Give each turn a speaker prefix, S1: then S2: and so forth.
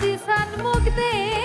S1: দিশান মুখ দেয়